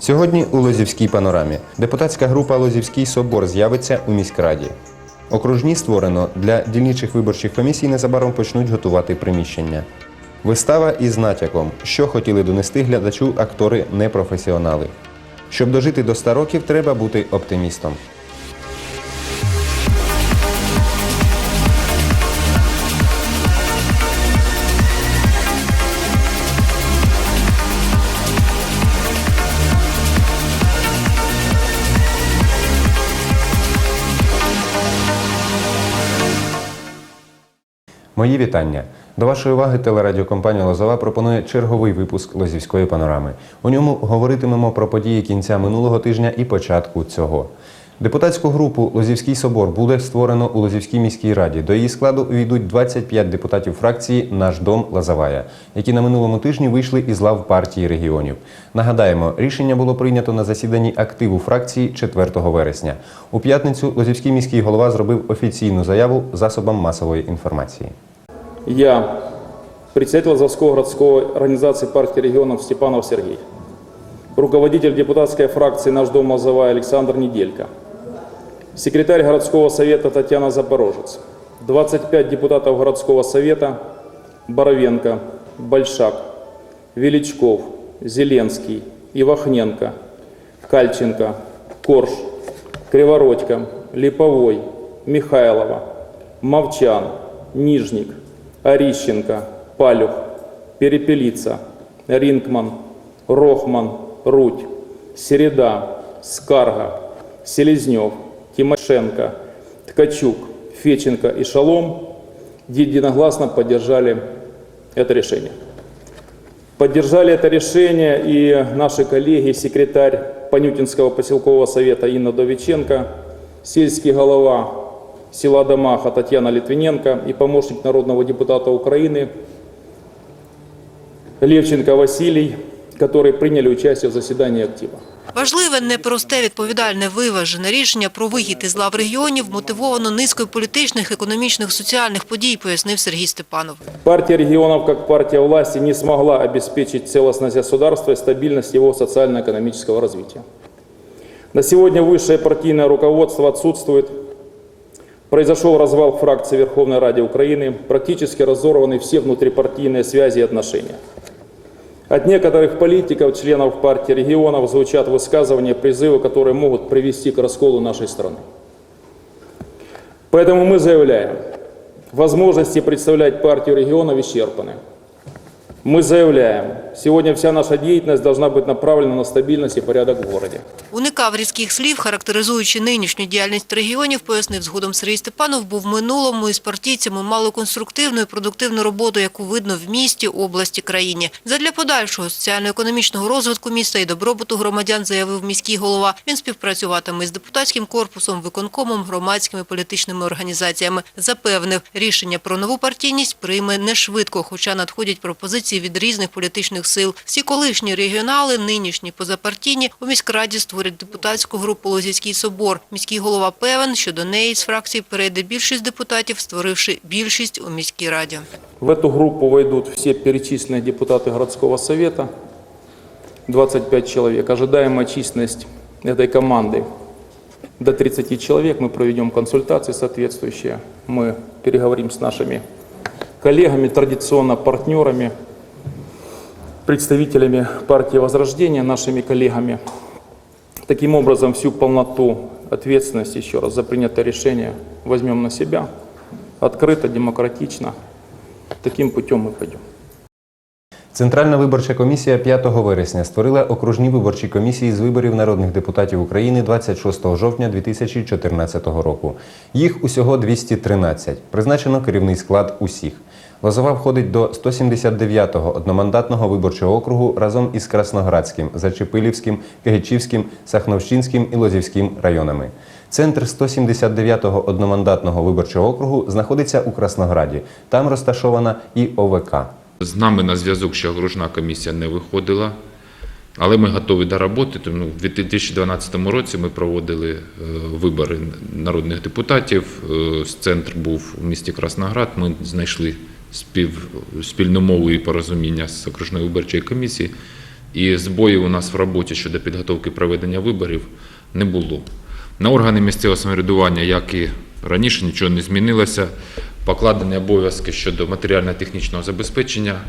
Сьогодні у Лозівській панорамі депутатська група Лозівський собор з'явиться у міськраді. Окружні створено для дільничих виборчих комісій незабаром почнуть готувати приміщення. Вистава із натяком, що хотіли донести глядачу актори непрофесіонали. Щоб дожити до 100 років, треба бути оптимістом. Мої вітання. До вашої уваги телерадіокомпанія Лозова пропонує черговий випуск Лозівської панорами. У ньому говоритимемо про події кінця минулого тижня і початку цього. Депутатську групу Лозівський собор буде створено у Лозівській міській раді. До її складу увійдуть 25 депутатів фракції Наш дом Лазавая, які на минулому тижні вийшли із лав партії регіонів. Нагадаємо, рішення було прийнято на засіданні активу фракції 4 вересня. У п'ятницю Лозівський міський голова зробив офіційну заяву засобам масової інформації. Я, председатель Лазовского городской организации партии регионов Степанов Сергей, руководитель депутатской фракции «Наш дом Лозовая» Александр Неделько, секретарь городского совета Татьяна Запорожец, 25 депутатов городского совета Боровенко, Большак, Величков, Зеленский, Ивахненко, Кальченко, Корж, Кривородько, Липовой, Михайлова, Мовчан, Нижник, Орищенко, Палюх, Перепелица, Ринкман, Рохман, Руть, Середа, Скарга, Селезнев, Тимошенко, Ткачук, Феченко и Шалом единогласно поддержали это решение. Поддержали это решение и наши коллеги, секретарь Панютинского поселкового совета Инна Довиченко, сельский голова села Домаха Татьяна Литвиненко и помощник народного депутата Украины Левченко Василий, которые приняли участие в заседании актива. Важливе, непросте, відповідальне, виважене рішення про вихід із лав регіонів мотивовано низкою політичних, економічних, соціальних подій, пояснив Сергій Степанов. Партия регионов, как партия власти, не смогла обеспечить целостность государства и стабильность его социально-экономического развития. На сегодня высшее партийное руководство отсутствует. Произошел развал фракции Верховной Ради Украины, практически разорваны все внутрипартийные связи и отношения. От некоторых политиков, членов партии регионов, звучат высказывания, призывы, которые могут привести к расколу нашей страны. Поэтому мы заявляем, возможности представлять партию регионов исчерпаны. Мы заявляем, сегодня вся наша деятельность должна быть направлена на стабильность и порядок в городе. Уникав різких слів, характеризуючи нинішню діяльність регіонів, пояснив згодом Сергій Степанов, був минулому із партійцями мали конструктивну і продуктивну роботу, яку видно в місті, області, країні. Задля подальшого соціально-економічного розвитку міста і добробуту громадян, заявив міський голова. Він співпрацюватиме з депутатським корпусом, виконкомом, громадськими політичними організаціями. Запевнив, рішення про нову партійність прийме не швидко, хоча надходять пропозиції від різних політичних сил. Всі колишні регіонали, нинішні позапартійні, у міськраді створять депутатську групу Лозівський собор. Міський голова певен, що до неї з фракції перейде більшість депутатів, створивши більшість у міській раді. В эту группу войдут все перечисленные депутаты городского совета, 25 человек. Ожидаемая численность этой команды до 30 человек. Мы проведем консультации соответствующие. Мы переговорим с нашими коллегами, традиционно партнерами, представителями партии Возрождения, нашими коллегами. Таким образом, всю полноту ответственности еще раз за принятое решение возьмем на себя. Открыто, демократично. Таким путем мы пойдем. Центральна виборча комісія 5 вересня створила окружні виборчі комісії з виборів народних депутатів України 26 жовтня 2014 року. Їх усього 213. Призначено керівний склад усіх. Лозова входить до 179-го одномандатного виборчого округу разом із Красноградським, Зачепилівським, Кигичівським, Сахновщинським і Лозівським районами. Центр 179-го одномандатного виборчого округу знаходиться у Краснограді. Там розташована і ОВК. З нами на зв'язок ще окружна комісія не виходила, але ми готові до роботи. Тому в 2012 році ми проводили е, вибори народних депутатів. Е, Центр був у місті Красноград. Ми знайшли спів, спільну мову і порозуміння з окружною виборчою комісією. і збоїв у нас в роботі щодо підготовки проведення виборів не було. На органи місцевого самоврядування, як і раніше, нічого не змінилося. Покладені обов'язки щодо матеріально-технічного забезпечення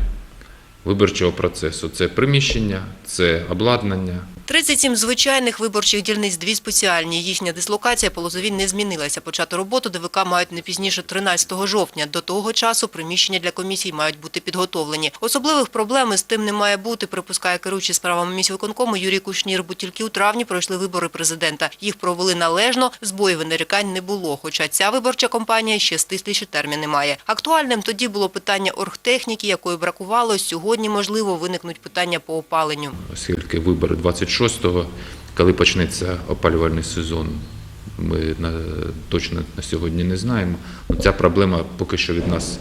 виборчого процесу. Це приміщення, це обладнання, 37 звичайних виборчих дільниць, дві спеціальні. Їхня дислокація по Лозовій не змінилася. Почати роботу ДВК мають не пізніше 13 жовтня. До того часу приміщення для комісій мають бути підготовлені. Особливих проблем із тим не має бути, припускає керуючий справами міськвиконкому Юрій Кушнір, бо тільки у травні пройшли вибори президента. Їх провели належно, збоїв і нарікань не було. Хоча ця виборча кампанія ще стисліші терміни має. Актуальним тоді було питання оргтехніки, якої бракувало. Сьогодні, можливо, виникнуть питання по опаленню. оскільки вибори 26-го, коли почнеться опалювальний сезон, ми на, точно на сьогодні не знаємо. Ця проблема поки що від нас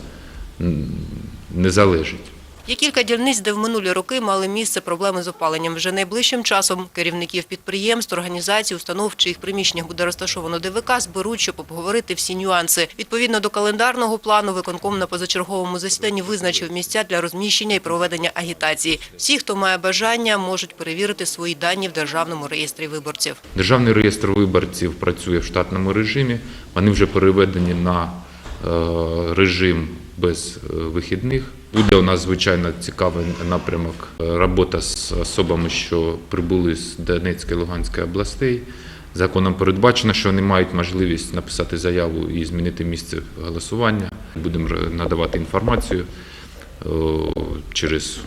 не залежить. Є кілька дільниць, де в минулі роки мали місце проблеми з опаленням. Вже найближчим часом керівників підприємств, організацій, установ, чиїх приміщеннях буде розташовано ДВК, зберуть, щоб обговорити всі нюанси. Відповідно до календарного плану, виконком на позачерговому засіданні визначив місця для розміщення і проведення агітації. Всі, хто має бажання, можуть перевірити свої дані в Державному реєстрі виборців. Державний реєстр виборців працює в штатному режимі. Вони вже переведені на е, режим без е, вихідних. Буде у нас звичайно цікавий напрямок е, робота з особами, що прибули з Донецької Луганської областей. Законом передбачено, що вони мають можливість написати заяву і змінити місце голосування. Будемо надавати інформацію через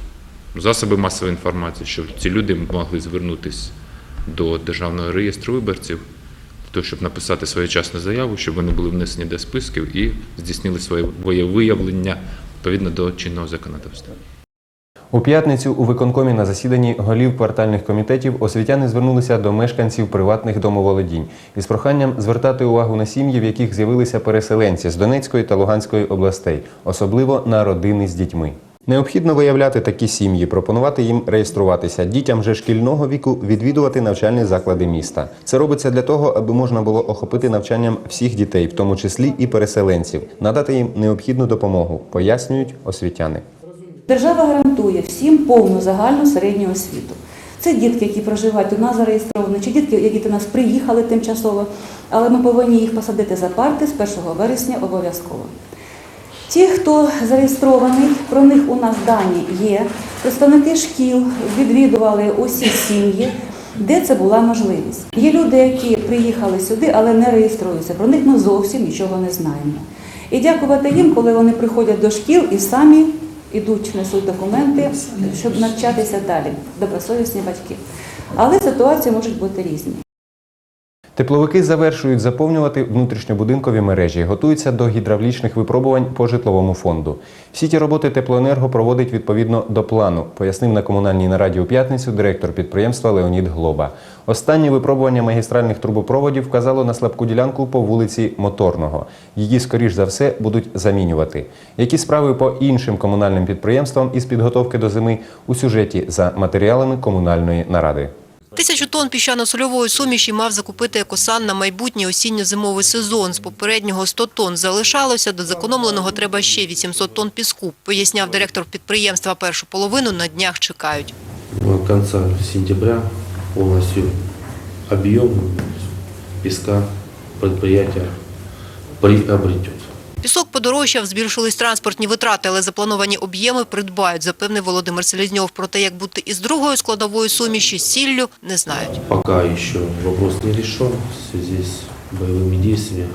засоби масової інформації, щоб ці люди могли звернутися до Державного реєстру виборців, для щоб написати своєчасну заяву, щоб вони були внесені до списків і здійснили своє виявлення відповідно до чинного законодавства. У п'ятницю у виконкомі на засіданні голів квартальних комітетів освітяни звернулися до мешканців приватних домоволодінь із проханням звертати увагу на сім'ї, в яких з'явилися переселенці з Донецької та Луганської областей, особливо на родини з дітьми. Необхідно виявляти такі сім'ї, пропонувати їм реєструватися, дітям же шкільного віку відвідувати навчальні заклади міста. Це робиться для того, аби можна було охопити навчанням всіх дітей, в тому числі і переселенців, надати їм необхідну допомогу, пояснюють освітяни. Держава гарантує всім повну загальну середню освіту. Це дітки, які проживають у нас зареєстровані, чи дітки, які до нас приїхали тимчасово, але ми повинні їх посадити за парти з 1 вересня обов'язково. Ті, хто зареєстрований, про них у нас дані є. Представники шкіл відвідували усі сім'ї, де це була можливість. Є люди, які приїхали сюди, але не реєструються. Про них ми зовсім нічого не знаємо. І дякувати їм, коли вони приходять до шкіл і самі ідуть, несуть документи, щоб навчатися далі. Добросовісні батьки. Але ситуації можуть бути різні. Тепловики завершують заповнювати внутрішньобудинкові мережі, готуються до гідравлічних випробувань по житловому фонду. Всі ті роботи теплоенерго проводить відповідно до плану, пояснив на комунальній нараді у п'ятницю директор підприємства Леонід Глоба. Останнє випробування магістральних трубопроводів вказало на слабку ділянку по вулиці Моторного. Її, скоріш за все, будуть замінювати. Які справи по іншим комунальним підприємствам із підготовки до зими у сюжеті за матеріалами комунальної наради. Тисячу тонн піщано-сольової суміші мав закупити екосан на майбутній осінньо-зимовий сезон. З попереднього 100 тонн залишалося, до зекономленого треба ще 800 тонн піску, поясняв директор підприємства. Першу половину на днях чекають. До конца сентября полностью объем песка предприятия приобретет. Пісок подорожчав, збільшились транспортні витрати, але заплановані об'єми придбають, запевнив Володимир Селізньов. Проте, як бути із другою складовою суміші – сіллю, не знають. Поки ще вопрос не решен в зв'язку з бойовими діями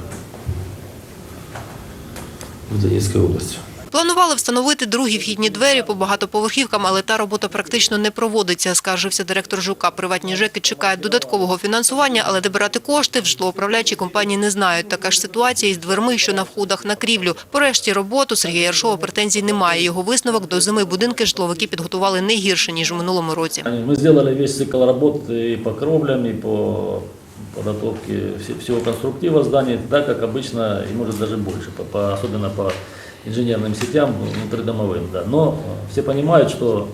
в Донецькій области. Планували встановити другі вхідні двері по багатоповерхівкам, але та робота практично не проводиться, скаржився директор ЖУКа. Приватні ЖЕКи чекають додаткового фінансування, але де брати кошти в житлоуправлячій компанії не знають. Така ж ситуація із дверми, що на входах на крівлю. Порешті роботу Сергія Яршова претензій немає. Його висновок до зими будинки житловики підготували не гірше, ніж у минулому році. Мы сделали весь цикл работ и по кровлям, и по подготовке все- всего конструктива зданий, так как обычно, и может даже больше, по, по инженерным сетям внутридомовым. Да. Но э, все понимают, что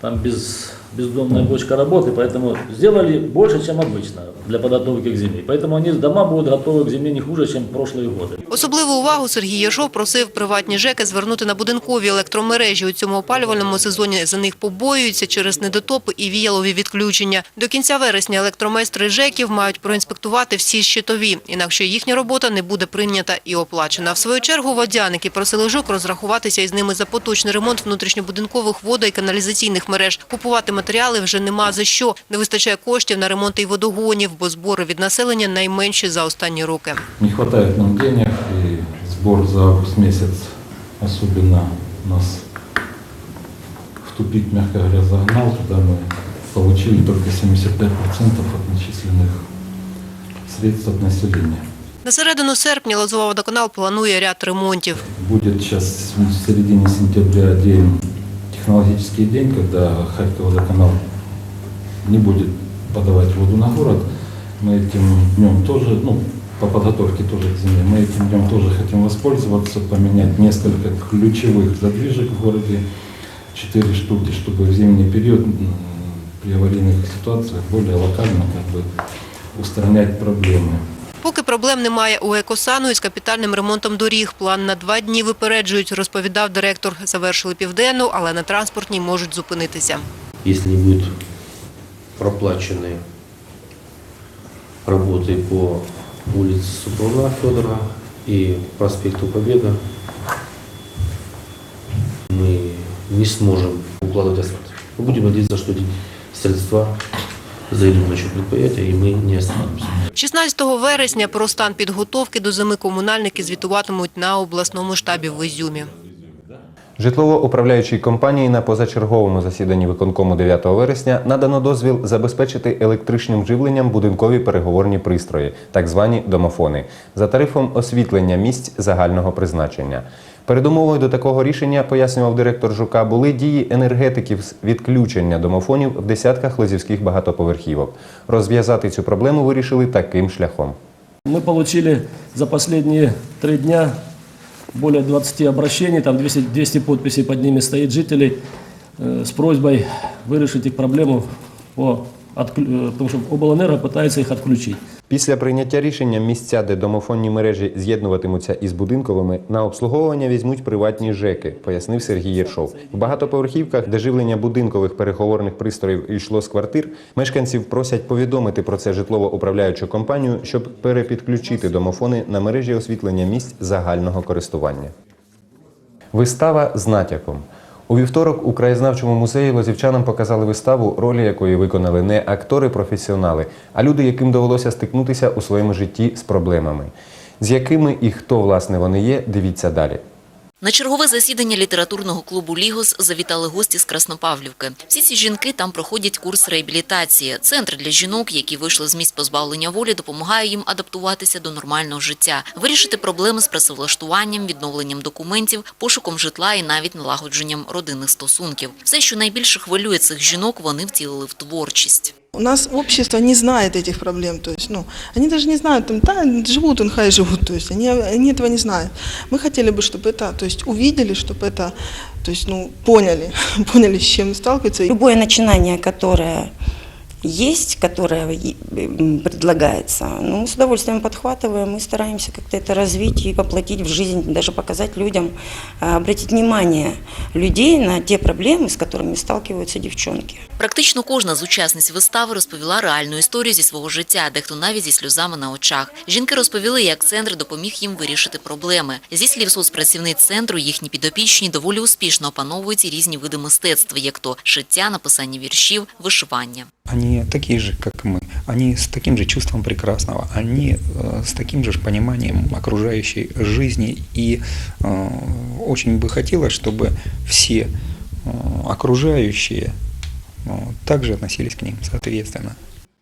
там без бездомная бочка работы, поэтому сделали больше, чем обычно для подготовки к зиме. Поэтому они, дома будут готовы к зиме не хуже, чем прошлые годы. Особливу увагу Сергій Єршов просив приватні ЖЕКи звернути на будинкові електромережі. У цьому опалювальному сезоні за них побоюються через недотопи і віялові відключення. До кінця вересня електромайстри ЖЕКів мають проінспектувати всі щитові, інакше їхня робота не буде прийнята і оплачена. В свою чергу водяники просили ЖОК розрахуватися із ними за поточний ремонт внутрішньобудинкових водо- і каналізаційних мереж. Купувати матеріали вже нема за що. Не вистачає коштів на ремонти і водогонів, бо збори від населення найменші за останні роки. Не хватает нам денег, и сбор за август месяц особенно нас в тупик, мягко говоря, загнал, когда мы получили только 75% от начисленных средств от населения. На середину серпня Лозова водоканал планує ряд ремонтів. Будет сейчас в середине сентября день, технологический день, когда Харьков водоканал не будет подавать воду на город. Мы этим днем тоже, ну, по подготовке тоже к зиме, мы этим днем тоже хотим воспользоваться, поменять несколько ключевых задвижек в городе, четыре штуки, чтобы в зимний период при аварийных ситуациях более локально как бы устранять проблемы. Поки проблем немає у екосану із капітальним ремонтом доріг. План на два дні випереджують, розповідав директор. Завершили південну, але на транспортній можуть зупинитися. Если не будут проплачены работы по улице Супруна Федора и проспекту Победа, мы не сможем укладывать асфальт. Мы будем надеяться, что эти средства зайдут на счет предприятия, и мы не останемся. 16 вересня про стан підготовки до зими комунальники звітуватимуть на обласному штабі в Ізюмі. Житлово-управляючій компанії на позачерговому засіданні виконкому 9 вересня надано дозвіл забезпечити електричним живленням будинкові переговорні пристрої, так звані домофони, за тарифом освітлення місць загального призначення. Передумовою до такого рішення, пояснював директор Жука, були дії енергетиків з відключення домофонів в десятках лозівських багатоповерхівок. Розв'язати цю проблему вирішили таким шляхом. Мы получили за последние три дня более 20 обращений, там 200, 200 подписей под ними стоит жителей э, с просьбой вырешить их проблему, по отклю- э, потому что облэнерго пытается их отключить. Після прийняття рішення місця, де домофонні мережі з'єднуватимуться із будинковими, на обслуговування візьмуть приватні ЖЕКи, пояснив Сергій Єршов. В багатоповерхівках, де живлення будинкових переговорних пристроїв йшло з квартир, мешканців просять повідомити про це житлово-управляючу компанію, щоб перепідключити домофони на мережі освітлення місць загального користування. Вистава з натяком. У вівторок у краєзнавчому музеї лозівчанам показали виставу, ролі якої виконали не актори-професіонали, а люди, яким довелося стикнутися у своєму житті з проблемами. З якими і хто власне вони є, дивіться далі. На чергове засідання літературного клубу Лігос завітали гості з Краснопавлівки. Всі ці жінки там проходять курс реабілітації. Центр для жінок, які вийшли з місць позбавлення волі, допомагає їм адаптуватися до нормального життя, вирішити проблеми з працевлаштуванням, відновленням документів, пошуком житла і навіть налагодженням родинних стосунків. Все, що найбільше хвилює цих жінок, вони втілили в творчість. У нас общество не знает этих проблем, то есть, ну, они даже не знают, там, да, живут, он хай живут, то есть, они, они этого не знают. Мы хотели бы, чтобы это, то есть, увидели, чтобы это, то есть, ну, поняли, поняли, с чем сталкиваются. Любое начинание, которое есть, которое предлагается, ну, с удовольствием подхватываем и стараемся как-то это развить и воплотить в жизнь, даже показать людям, а, обратить внимание людей на те проблемы, с которыми сталкиваются девчонки. Практично кожна з учасниць вистави розповіла реальну історію зі свого життя, дехто навіть зі сльозами на очах. Жінки розповіли, як центр допоміг їм вирішити проблеми. Зі слів соцпрацівниць центру, їхні підопічні доволі успішно опановують і різні види мистецтва, як то шиття, написання віршів, вишивання. Они такие же, как и мы. Они с таким же чувством прекрасного, они э, с таким же ж пониманием окружающей жизни. И э, очень бы хотелось, чтобы все э, окружающие э, также относились к ним соответственно.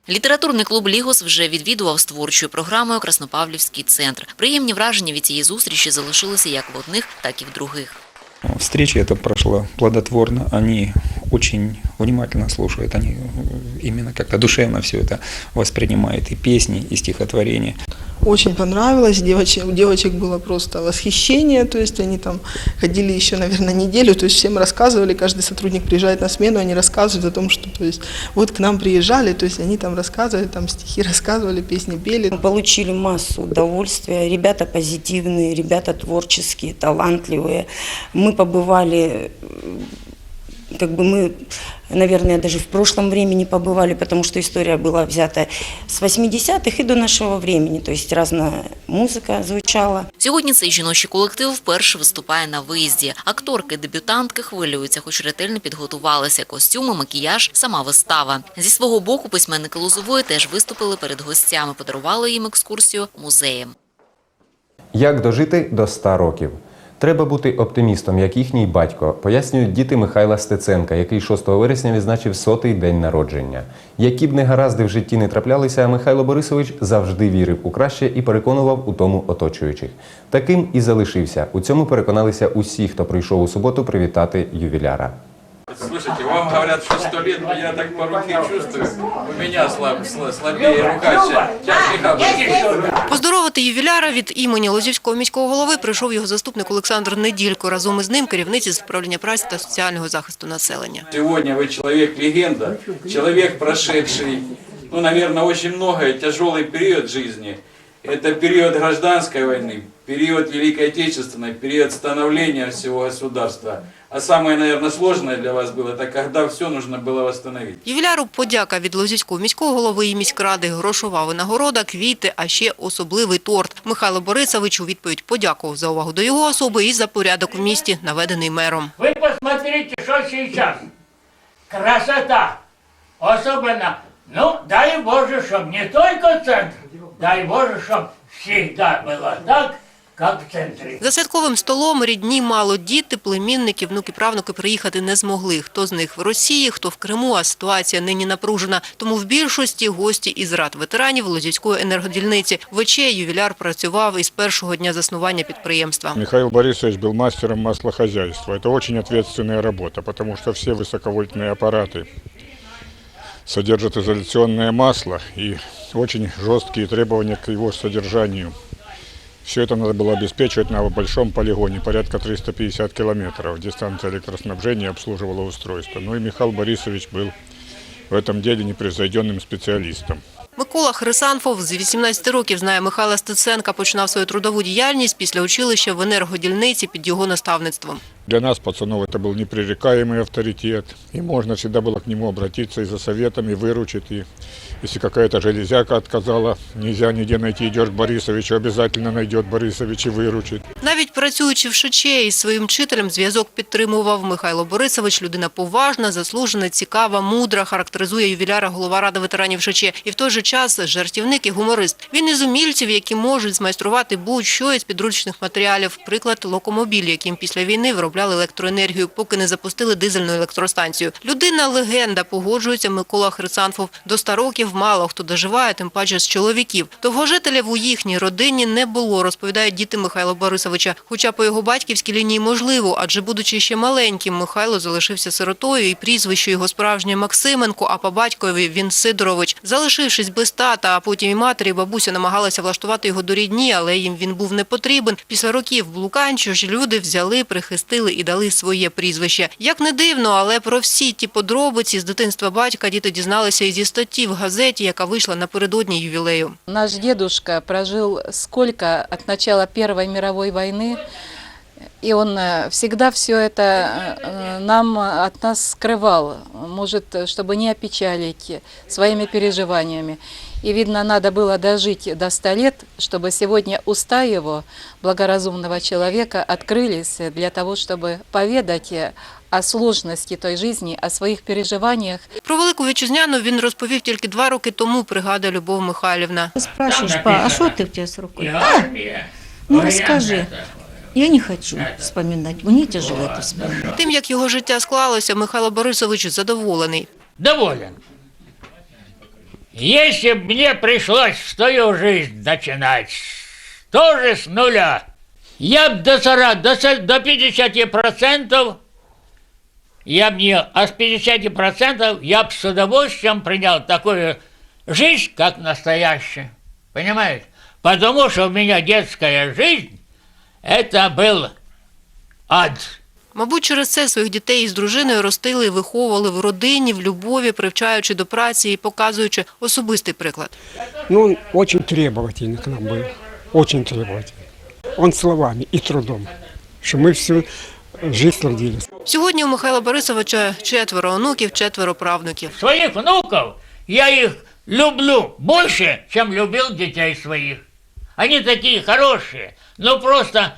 Літературний клуб Лігос вже відвідував з творчою програмою Краснопавлівський центр. Приємні враження від цієї зустрічі залишилися як в одних, так і в других. Встреча эта прошла плодотворно, они очень внимательно слушают, они э, именно как-то душевно все это воспринимают, и песни, и стихотворения. Очень понравилось. Девочек, у девочек было просто восхищение. То есть они там ходили еще, наверное, неделю. То есть всем рассказывали. Каждый сотрудник приезжает на смену, они рассказывают о том, что то есть, вот к нам приезжали. То есть они там рассказывали, там стихи рассказывали, песни пели. Мы получили массу удовольствия. Ребята позитивные, ребята творческие, талантливые. Мы побывали, как бы мы, наверное, даже в прошлом времени побывали, потому что история была взята с 80-х и до нашего времени. То есть разная музыка звучала. Сьогодні цей жіночий колектив вперше виступає на виїзді. Акторки-дебютантки хвилюються, хоч ретельно підготувалися. Костюми, макіяж, сама вистава. Зі свого боку письменники Лозової теж виступили перед гостями, подарували їм екскурсію музеєм. Як дожити до 100 років? Треба бути оптимістом, як їхній батько, пояснюють діти Михайла Стеценка, який 6 вересня відзначив сотий день народження. Які б негаразди в житті не траплялися, Михайло Борисович завжди вірив у краще і переконував у тому оточуючих. Таким і залишився. У цьому переконалися усі, хто прийшов у суботу привітати ювіляра. Слушайте, вам говорят, что сто лет, но я так по руке чувствую. У меня слаб, сла- слабее рука. Сейчас, Михаил, Поздоровити ювіляра від імені Лозівського міського голови прийшов його заступник Олександр Неділько. Разом із ним керівниці з управління праці та соціального захисту населення. Сегодня вы человек-легенда, человек, прошедший, ну, наверное, очень многое, тяжелый период жизни. Это период гражданской войны, период Великой Отечественной, период становления всего государства. А самое, наверное, сложное для вас было, это когда все нужно было восстановить. Ювіляру подяка від Лозівського міського голови і міськради, грошова винагорода, квіти, а ще особливий торт. Михайло Борисович у відповідь подякував за увагу до його особи і за порядок в місті, наведений мером. Вы посмотрите, что сейчас. Красота. Особенно, ну, дай Боже, чтобы не только центр, дай Боже, чтобы всегда было так, как в центре. За святковим столом рідні мало діти, племінники, внуки, правнуки приїхати не змогли. Хто з них в Росії, хто в Криму, а ситуація нині напружена. Тому в більшості гості із рад ветеранів Лозівської енергодільниці. ВЧ ювіляр працював із першого дня заснування підприємства. Михаил Борисович был мастером маслохозяйства. Это очень ответственная работа, потому что все высоковольтные аппараты содержат изоляционное масло и очень жесткие требования к его содержанию. Все это надо было обеспечивать на большом полигоне, порядка 350 километров. Дистанция электроснабжения обслуживала устройство. Ну и Михаил Борисович был в этом деле непревзойденным специалистом. Микола Хрисанфов з 18 років знає Михайла Стеценка, починав свою трудову діяльність після училища в енергодільниці під його наставництвом. Для нас, пацанов, это был непререкаемый авторитет, и можно всегда было к нему обратиться и за советами выручить. И если какая-то железяка отказала, нельзя нигде найти, идешь к Борисовичу, обязательно найдет Борисович и выручит. Навіть працюючи в ШЧ із своїм вчителем, зв'язок підтримував Михайло Борисович. Людина поважна, заслужена, цікава, мудра, характеризує ювіляра голова ради ветеранів ШЧ. І в той же час жартівник і гуморист. Він із умільців, які можуть змайструвати будь-що із підручних матеріалів. Приклад локомобіль, яким після війни виробляли електроенергію, поки не запустили дизельну електростанцію. Людина легенда, погоджується Микола Хрицанфов. До 100 років мало хто доживає, тим паче з чоловіків. Довгожителів у їхній родині не було, розповідають діти Михайла Борисовича. Хоча по його батьківській лінії можливо, адже будучи ще маленьким, Михайло залишився сиротою і прізвище його справжнє Максименко, а по батькові він Сидорович. Залишившись без тата, а потім і матері, бабуся намагалася влаштувати його до рідні, але їм він був не потрібен. Після років блукань ж люди взяли, прихистили і дали своє прізвище. Як не дивно, але про всі ті подробиці з дитинства батька діти дізналися і зі статті в газеті, яка вийшла напередодні ювілею. Наш дедушка прожил сколько от начала Первой мировой войны, и он э, всегда все это э, нам э, от нас скрывал, может, э, чтобы не опечалить своими переживаниями. И, видно, надо было дожить до 100 лет, чтобы сегодня уста его, благоразумного человека, открылись для того, чтобы поведать э, о сложности той жизни, о своих переживаниях. Про велику вітчизняну він розповів тільки два роки тому, пригадує Любов Михайлівна. Спрашиваешь, па, а что ты у тебя с рукой? И А, армия, ну военная расскажи. такая. Я не хочу вспоминать, мне тяжело это вспоминать. Тим, як його життя склалося, Михайло Борисович задоволений. Доволен. Если бы мне пришлось свою жизнь начинать тоже с нуля, я бы до 40, до, со- до 50 процентов, я бы не, а с 50 процентов я бы с удовольствием принял такую жизнь, как настоящая. Понимаете? Потому что у меня детская жизнь – это был ад. Мабуть, через це своїх дітей із дружиною ростили і виховували в родині, в любові, привчаючи до праці і показуючи особистий приклад. Ну, он очень требовательный к нам был, очень требовательный. Он словами и трудом, что мы всю жизнь трудились. Сьогодні у Михайла Борисовича четверо онуків, четверо правнуків. Своих внуков я их люблю больше, чем любил детей своих. Они такие хорошие, ну просто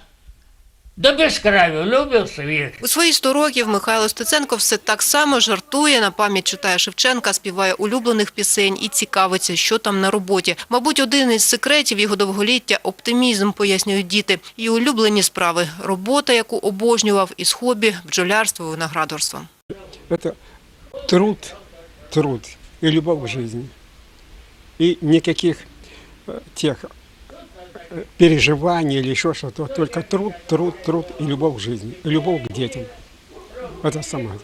до безкраю любил своих. У свої 100 років Михайло Стеценко все так само жартує, на пам'ять читає Шевченка, співає улюблених пісень і цікавиться, що там на роботі. Мабуть, один із секретів його довголіття – оптимізм, пояснюють діти. І улюблені справи – робота, яку обожнював, із хобі, бджолярство, виноградарство. Это труд, труд и любовь к жизни. И никаких э, тех переживаний или еще что-то, только труд, труд, труд и любовь к жизни, и любовь к детям. Это самое.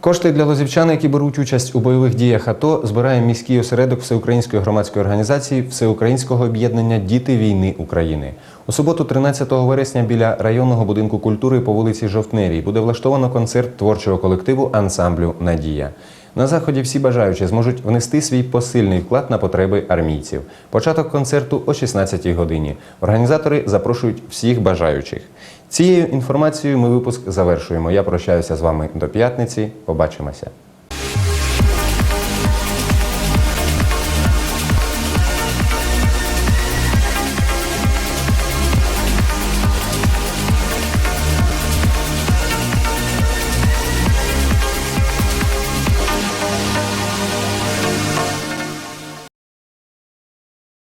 Кошти для лозівчан, які беруть участь у бойових діях АТО, збирає міський осередок Всеукраїнської громадської організації Всеукраїнського об'єднання Діти війни України. У суботу, 13 вересня, біля районного будинку культури по вулиці Жовтневій буде влаштовано концерт творчого колективу ансамблю Надія. На заході всі бажаючі зможуть внести свій посильний вклад на потреби армійців. Початок концерту о 16-й годині. Організатори запрошують всіх бажаючих. Цією інформацією ми випуск завершуємо. Я прощаюся з вами до п'ятниці. Побачимося.